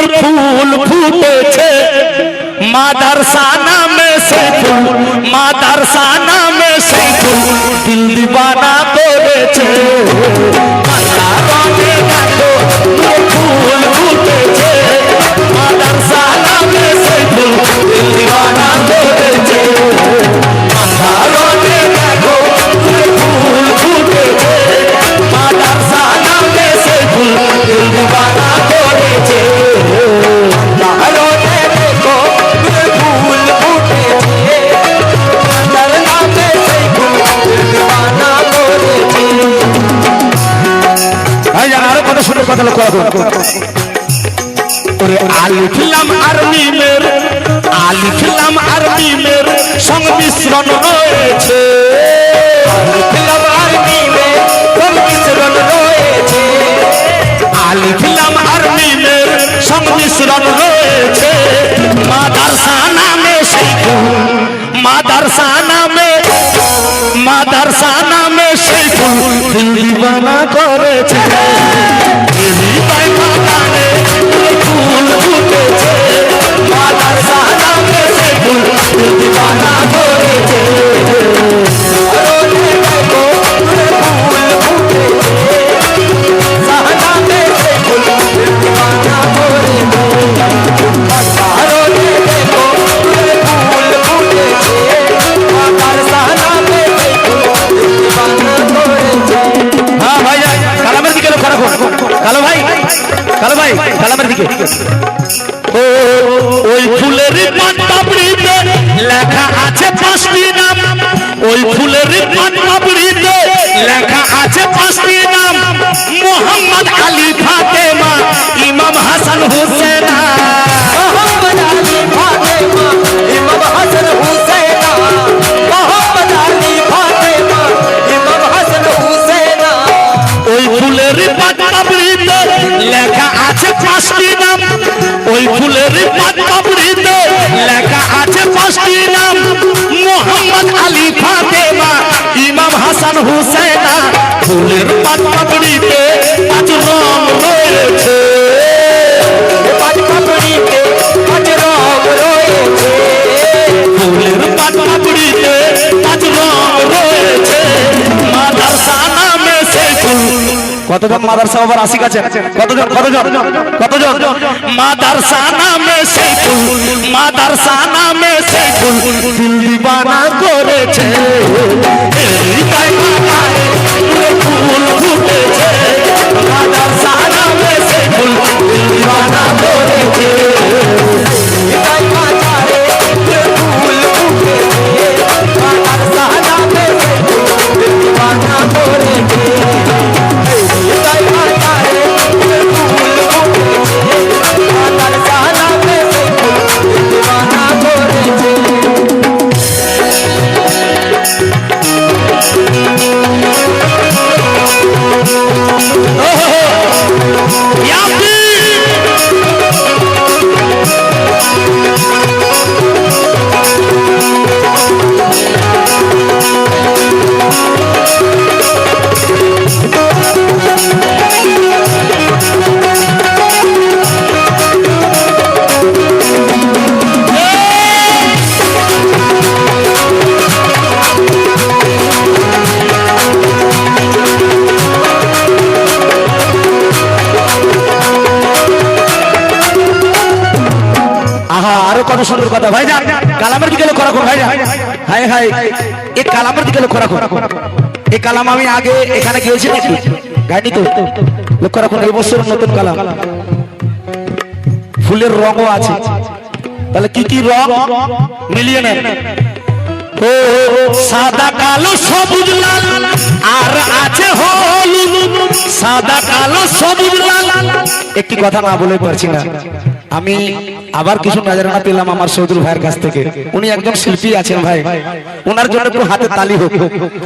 নূরের ফুল ফুটেছে। মাদারসানা মে সে ফুল মাদারসানা মে সে ফুল দিল দিবানা করেছে। লেখা আছে পাঁচটি নাম। ওই ফুলের পান পাপড়িতে লেখা আছে পাঁচটি নাম। মোহাম্মদ আলী ফাতেমা ইমাম হাসান হোসেন। ওই ফুলের পান লেখা আছে পাঁচটি নাম। ওই ফুলের হাসান হুসেনা ফুলের পাতাবড়িতে কতজন মাদ্রাসা বাবার আশিক কাছে কতজন কতজন কতজন? মাদ্রাসা নামে সে ফুল মাদ্রাসা নামে সে ফুল দিল দিবানা করেছে হৃদয় বাগানে ফুল ফুটেছে। মাদ্রাসা নামে আরও কত সুন্দর কথা। ভাই যান, কালামের দিকে লক্ষ্য রাখুন, ভাই হাই হাই এই কালামের দিকে লক্ষ্য রাখুন। এই কালাম আমি আগে এখানে গিয়েছি নাকি গাইনি তো? লক্ষ্য রাখুন, এই বছর নতুন কালাম। ফুলের রঙও আছে। তাহলে কি কি রং? মিলিয়ে নেন ও, সাদা, কালো, সবুজ, লাল। আর আছে হলুদ। সাদা, কালো, সবুজ, লাল। একটি কথা না বলে পারছি না। আমি আবার কিছু নজরানা পেলাম আমার সৌদুর ভাইয়ের কাছ থেকে। উনি একজন শিল্পী আছেন ভাই। ওনার জন্য একটু হাতে তালি হোক।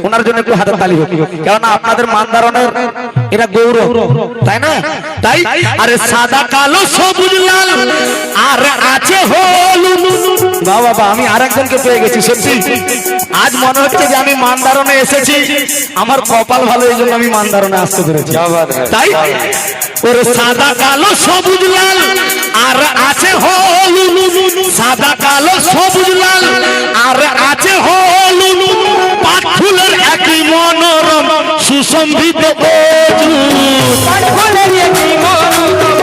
ওনার জন্য একটু হাতে তালি হোক। কেননা আপনাদের মানদারণের এরা গৌরব। তাই না? তাই? আরে সাদা কালো সবুজ লাল আর আছে হলুদ। বাবা বাবা আমি আর একজনকে পেয়ে গেছি সত্যি। আজ মনে হচ্ছে যে আমি মানদারণে এসেছি। আমার কপাল ভালো এই জন্য আমি মানদারণে আসতে পেরেছি। তাই? ওর সাদা কালো সবুজ লাল আর আছে হলুদ। সাদা কালো সবুজ লাল, আর আছে হলুদ পাট ফুলের একই মনোরম, সুসম্ভিত অজুদ কাঠফুলের একই মনোরম।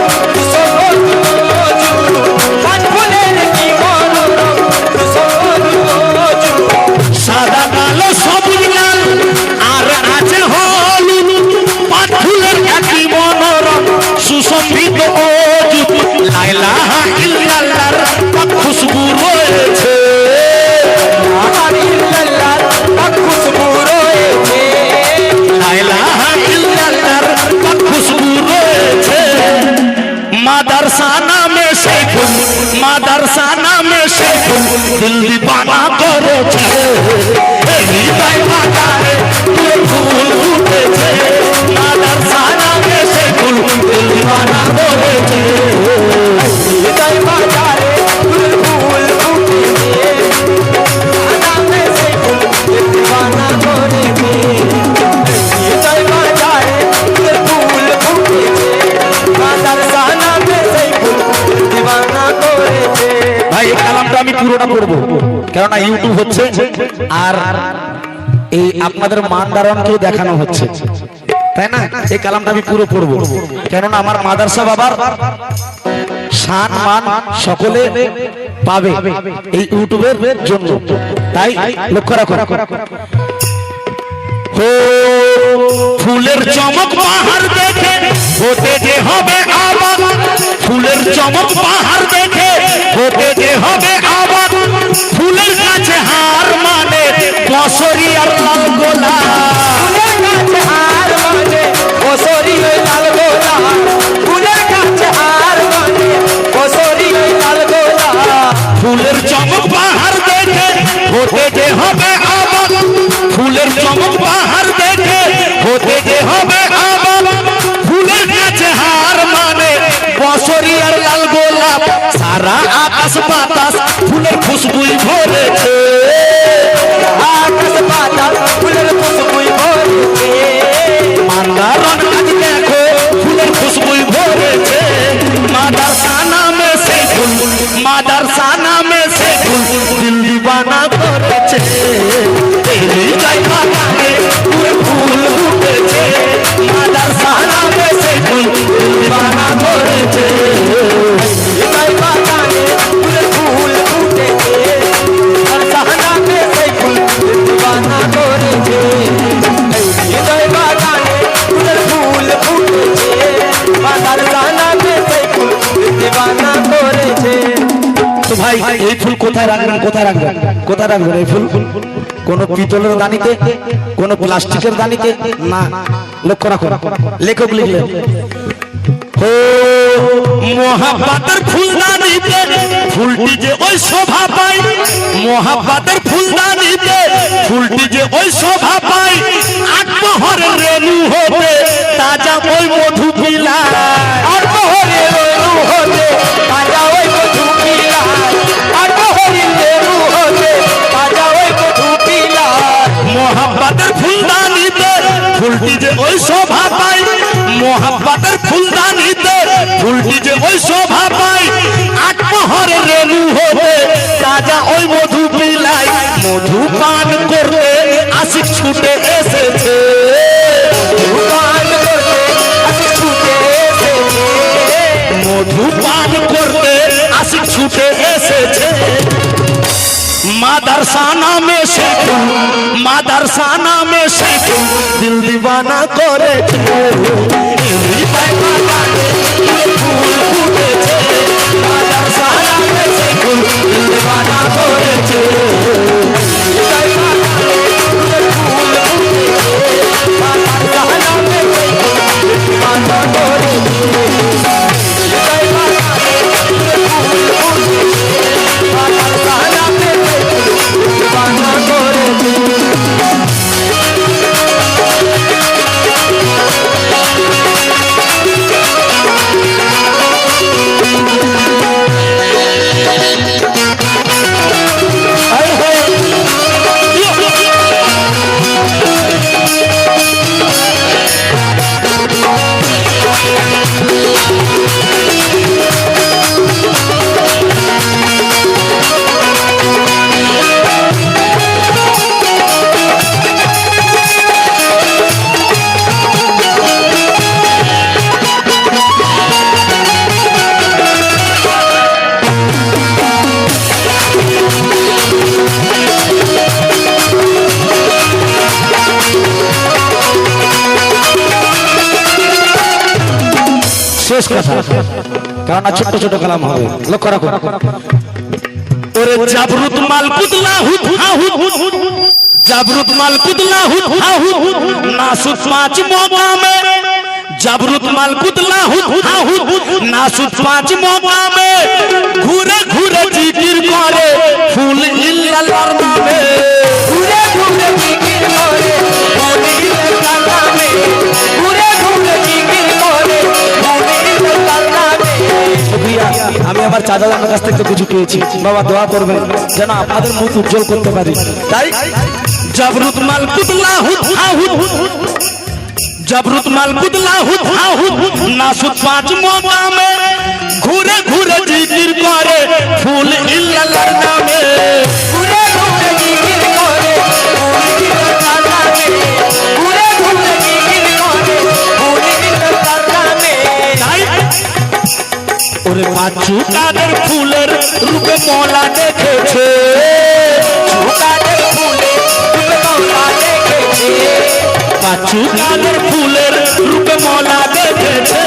পুরোটা পড়ব কেননা ইউটিউব হচ্ছে আর এই আপনাদের মানদারণকেও দেখানো হচ্ছে। তাই না? এই কালামটা আমি পুরো পড়ব। কেননা আমার মাদারসা বাবার সান মান সকলে পাবে এই ইউটিউবের জন্য। তাই লক্ষ্য রাখো। ফুলের চমক পাহাড় দেখে হতে যে হবে আবার ফুলের চমক পাহাড় দেখে হতে যে হবে ফুলের চমক বাহার দেখে, হতে যে হবে আবার। ফুলের চমক বাহার দেখে, হতে যে হবে আবার। ফুলের কাছে হার মানে বসরি আর লাল গোলাপ, সারা আকাশ বাতাস কোথায় রাখবেন কোথায় রাখবেন? কোথায় রাখবেন এই ফুল? কোন পিতলের দানিতে, কোন প্লাস্টিকের দানিতে? না, লক্ষ্য রাখো লেখক লিখলেন ও মহাব্বাতের ফুলদানিতে, ফুলটি যে ওই শোভা পাই মহাব্বাতের ফুলদানিতে, ফুলটি যে ওই শোভা পাই আত্মহরের রেণু তাজা ওই মধু পিলায় আর মাদারসানা মে শেখু দিল দিবানা করেছে শেষ কথা। কারণ ছোট ছোট কালাম হবে। লক্ষ্য রাখো। ওরে জাবরুত মাল কুদলা হুত হা হুত জাবরুত মাল কুদলা হুত হা হুত নাসুত পাঁচ মোকামে। জাবরুত মাল কুদলা হুত হা হুত নাসুত পাঁচ মোকামে। ঘুরে ঘুরে জিকির করে। ফুল ইল্লাল্লাহর আবার কাছ থেকে কিছু পেয়েছি। বাবা, দোয়া করবেন যেন আপনাদের মুখ উজ্জ্বল করতে পারি। তাই মাল হুত জাবরুত মাল কুদলা হুত হা হুত। নাসুত পাঁচ মোকামে, ঘুরে ঘুরে জিকির করে, ফুল ইল্লাল্লাহর পাঁচু ফুলের রূপে মলা দেখেছে। কাদের ফুলে তুমি মৌলা দেখেছে পাঁচু ফুলের রূপে দেখেছে।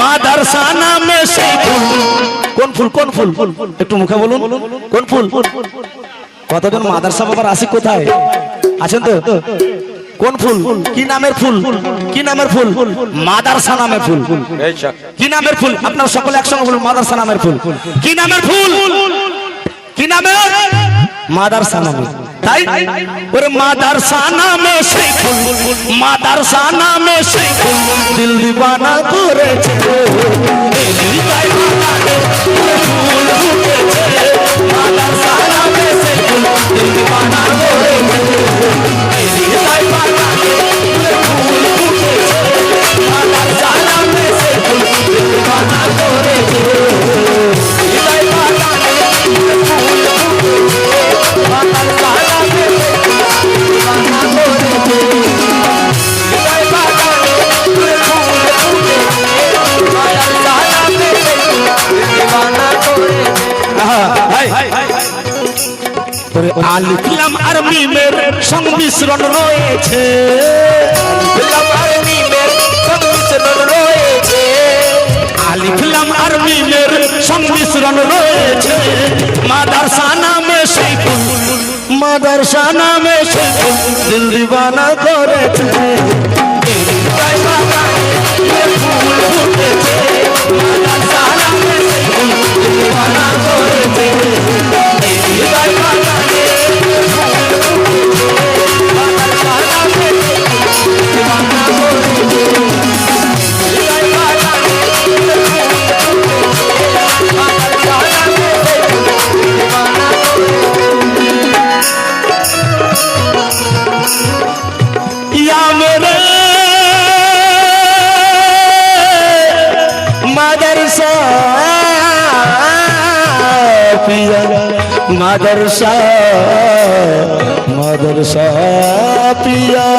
মাদারসানা মে সেই ফুল। কোন ফুল কোন ফুল? একটু মুখে বলুন। কোন ফুল? কতজন মাদারসা বাবার আসি কোথায়? আছেন তো? কোন ফুল? কি নামের ফুল? কি নামের ফুল? মাদারসা নামের ফুল। কি নামের ফুল? আপনার সকলে একসঙ্গে বলুন, মাদারসা নামের ফুল। কি নামের ফুল? কি নামের মাদারসা নামে। তাই? ওরে মাদারসা নামে সেই ফুল। মাদারসা নামে সেই ফুল। দিল দিবানা করেছে। আলিফলাম আরবি মের সংমিশ্রণ রয়েছে। আলিফলাম আরবি মের সংমিশ্রণ রয়েছে। মাদারসা নামে সেই মাদারসা নামে সেই দিল দিবানা করেছে। ফুল ফুটেছে মাদরসা মাদরসা পিয়া